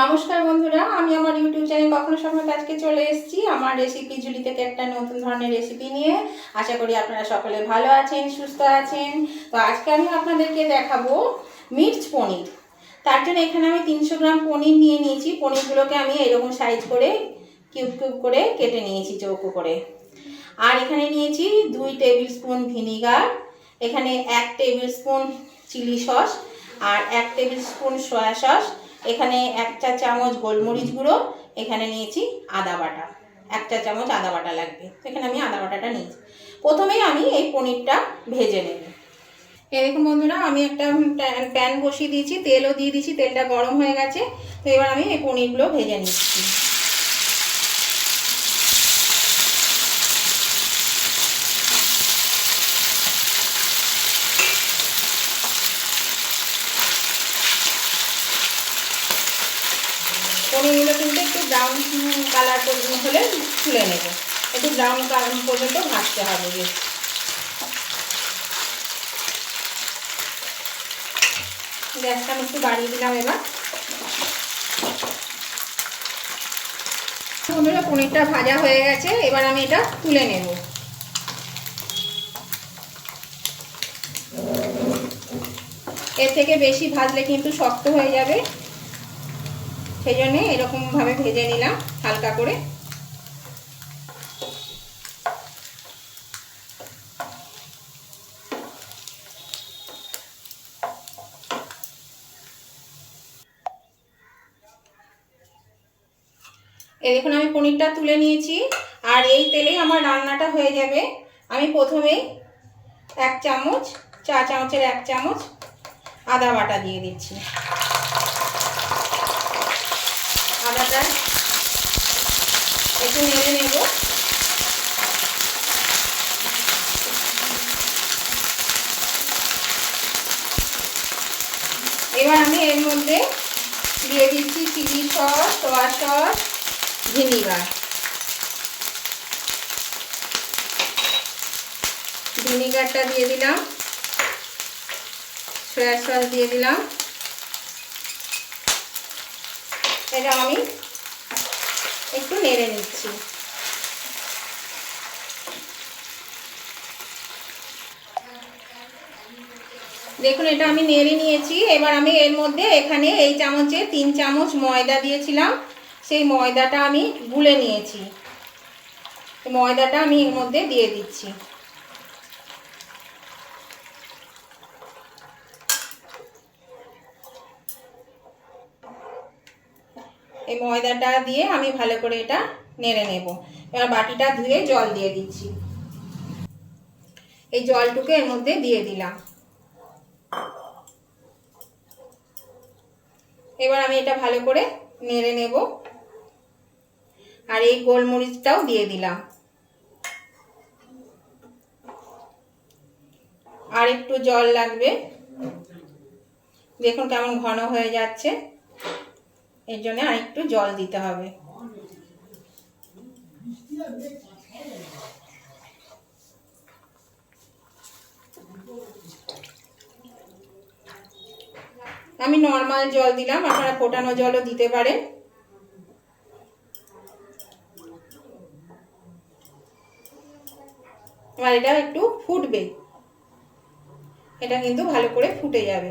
নমস্কার বন্ধুরা, আমি আমার ইউটিউব চ্যানেল কখনো সময় আজকে চলে এসেছি। আমার রেসিপি ঝুলি থেকে একটা নতুন ধরনের রেসিপি নিয়ে। আশা করি আপনারা সকলে ভালো আছেন, সুস্থ আছেন। তো আজকে আমি আপনাদেরকে দেখাবো মির্চ পনির। তার জন্য এখানে আমি তিনশো গ্রাম পনির নিয়ে নিয়েছি। পনিরগুলোকে আমি এরকম সাইজ করে, কিউব কিউব করে কেটে নিয়েছি, চৌকো করে। আর এখানে নিয়েছি দুই টেবিল স্পুন ভিনিগার, এখানে এক টেবিল স্পুন চিলি সস আর এক টেবিল স্পুন সয়া সস। এখানে এক চা চামচ গোলমরিচ গুঁড়ো, এখানে নিয়েছি আদা বাটা। এক চা চামচ আদা বাটা লাগবে। তো এখানে আমি আদা বাটাটা নিয়েছি। প্রথমেই আমি এই পনিরটা ভেজে নেব। এ দেখুন বন্ধুরা, আমি একটা প্যান- বসিয়ে দিয়েছি, তেলও দিয়ে দিয়েছি, তেলটা গরম হয়ে গেছে। তো এবার আমি এই পনিরগুলো ভেজে নিচ্ছি। পনিরগুলো কিন্তু একটু ব্রাউন কালার হলে তুলে নেব। একটু ব্রাউন কালার পর্যন্ত ভাজতে হবে বেশ। গ্যাসটা আমি একটু বাড়িয়ে দিলাম এবার। পনিরটা ভাজা হয়ে গেছে, এবার আমি এটা তুলে নেব। এর থেকে বেশি ভাজলে কিন্তু শক্ত হয়ে যাবে। সেই জন্যে এরকমভাবে ভেজে নিলাম, হালকা করে। এই দেখুন, আমি পনিরটা তুলে নিয়েছি, আর এই তেলেই আমার রান্নাটা হয়ে যাবে। আমি প্রথমেই এক চামচ, চা চামচের এক চামচ আদা বাটা দিয়ে দিচ্ছি। আদাটা একটু নেড়ে নেব। এবার আমি এর মধ্যে দিয়ে দিচ্ছি chilli sauce, soya sauce, vinegar. ভিনিগারটা দিয়ে দিলাম। সয়া সস দিয়ে দিলাম। এটা আমি একটু নেড়ে নিচ্ছি। দেখুন, এটা আমি নেড়ে নিয়েছি। এবার আমি এর মধ্যে এখানে এই চামচে তিন চামচ ময়দা দিয়েছিলাম। সেই ময়দাটা আমি গুলে নিয়েছি। ময়দাটা আমি এর মধ্যে দিয়ে দিচ্ছি। এই ময়দাটা দিয়ে আমি ভালো করে এটা নেড়ে নেব। এবার বাটিটা ধুয়ে জল দিয়ে দিচ্ছি। এই জলটুকু এর মধ্যে দিয়ে দিলাম। এবার আমি এটা ভালো করে নেড়ে নেব। আর এই গোলমরিচটাও দিয়ে দিলাম। আর একটু জল লাগবে। দেখুন কেমন ঘন হয়ে যাচ্ছে। এর জন্য আর একটু জল দিতে হবে। আমি নর্মাল জল দিলাম, আপনারা ফোটানো জলও দিতে পারেন। এটা একটু ফুটবে। এটা কিন্তু ভালো করে ফুটে যাবে।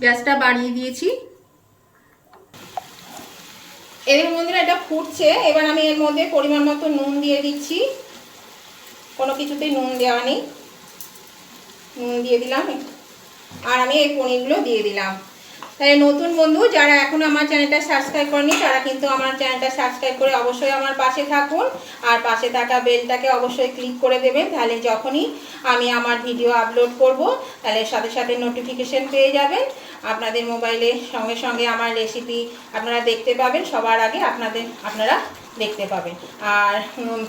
গ্যাসটা বাড়িয়ে দিয়েছি। এদের মধ্যে এটা ফুটছে। এবার আমি এর মধ্যে পরিমাণ মতো নুন দিয়ে দিচ্ছি। কোনো কিছুতেই নুন দেওয়া নেই। নুন দিয়ে দিলাম। আর আমি এই পনিরগুলো দিয়ে দিলাম। তাই নতুন বন্ধু, যারা এখনও আমার চ্যানেলটা সাবস্ক্রাইব করেনি, তারা কিন্তু আমার চ্যানেলটা সাবস্ক্রাইব করে অবশ্যই আমার পাশে থাকুন। আর পাশে থাকা বেলটাকে অবশ্যই ক্লিক করে দেবেন, তাহলে যখনই আমি আমার ভিডিও আপলোড করব, তাহলে সাথে সাথে নোটিফিকেশন পেয়ে যাবেন। আপনাদের মোবাইলে সঙ্গে সঙ্গে আমার রেসিপি আপনারা দেখতে পাবেন, সবার আগে আপনাদের, আপনারা দেখতে পাবেন। আর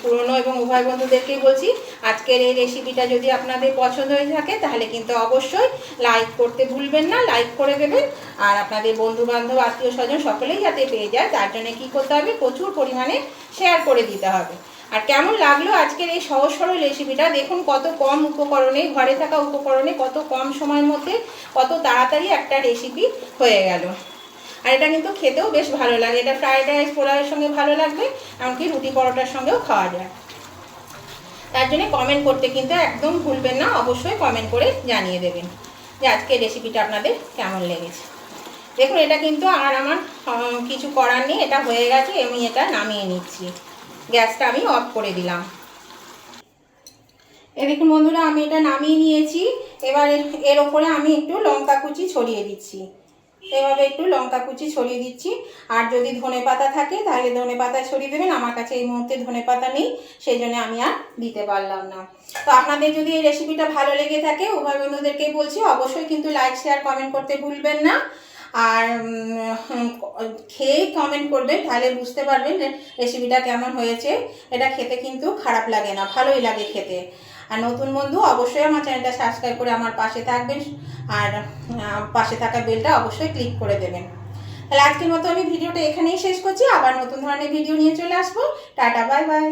পুরনো এবং উভয় বন্ধুদেরকেই বলছি, আজকের এই রেসিপিটা যদি আপনাদের পছন্দ হয়ে থাকে, তাহলে কিন্তু অবশ্যই লাইক করতে ভুলবেন না লাইক করে দেবেন। আর আপনাদের বন্ধু বান্ধব আত্মীয় স্বজন সকলেই যাতে পেয়ে যায়, তার জন্য কী করতে হবে? প্রচুর পরিমাণে শেয়ার করে দিতে হবে। আর কেমন লাগল আজকের এই সহজ সরল রেসিপিটা দেখুন কত কম উপকরণে, ঘরে থাকা উপকরণে কত কম সময়ের মধ্যে কত তাড়াতাড়ি একটা রেসিপি হয়ে গেল। আর এটা কিন্তু খেতেও বেশ ভালো লাগে। এটা ফ্রায়েড রাইস পোলাওয়ের সঙ্গে ভালো লাগবে, এমনকি রুটি পরোটার সঙ্গেও খাওয়া যায়। তার জন্য কমেন্ট করতে কিন্তু একদম ভুলবেন না। অবশ্যই কমেন্ট করে জানিয়ে দেবেন যে আজকের রেসিপিটা আপনাদের কেমন লেগেছে। দেখুন, এটা কিন্তু আর আমার কিছু করার নেই, এটা হয়ে গেছে, আমি এটা নামিয়ে নিচ্ছি। গ্যাসটা আমি অফ করে দিলাম। এ দেখুন বন্ধুরা, আমি এটা নামিয়ে নিয়েছি। এবার এর ওপরে আমি একটু লঙ্কা কুচি ছড়িয়ে দিচ্ছি। এভাবে একটু লঙ্কা কুচি ছড়িয়ে দিচ্ছি। আর যদি ধনে পাতা থাকে, তাহলে ধনে পাতা ছড়িয়ে দেবেন। আমার কাছে এই মুহূর্তে ধনে পাতা নেই, সেই জন্য আমি আর দিতে পারলাম না। তো আপনাদের যদি এই রেসিপিটা ভালো লেগে থাকে, উভয় বন্ধুদেরকেই বলছি, অবশ্যই কিন্তু লাইক শেয়ার কমেন্ট করতে ভুলবেন না। আর খেয়েই কমেন্ট করবেন তাহলে বুঝতে পারবেন রেসিপিটা কেমন হয়েছে। এটা খেতে কিন্তু খারাপ লাগে না, ভালোই লাগে খেতে। আর নতুন বন্ধু, অবশ্যই আমার চ্যানেলটা সাবস্ক্রাইব করে আমার পাশে থাকবেন। আর পাশে থাকা বেলটা অবশ্যই ক্লিক করে দেবেন। তাহলে আজকের মতো আমি ভিডিওটা এখানেই শেষ করছি। আবার নতুন ধরনের ভিডিও নিয়ে চলে আসব। Tata bye bye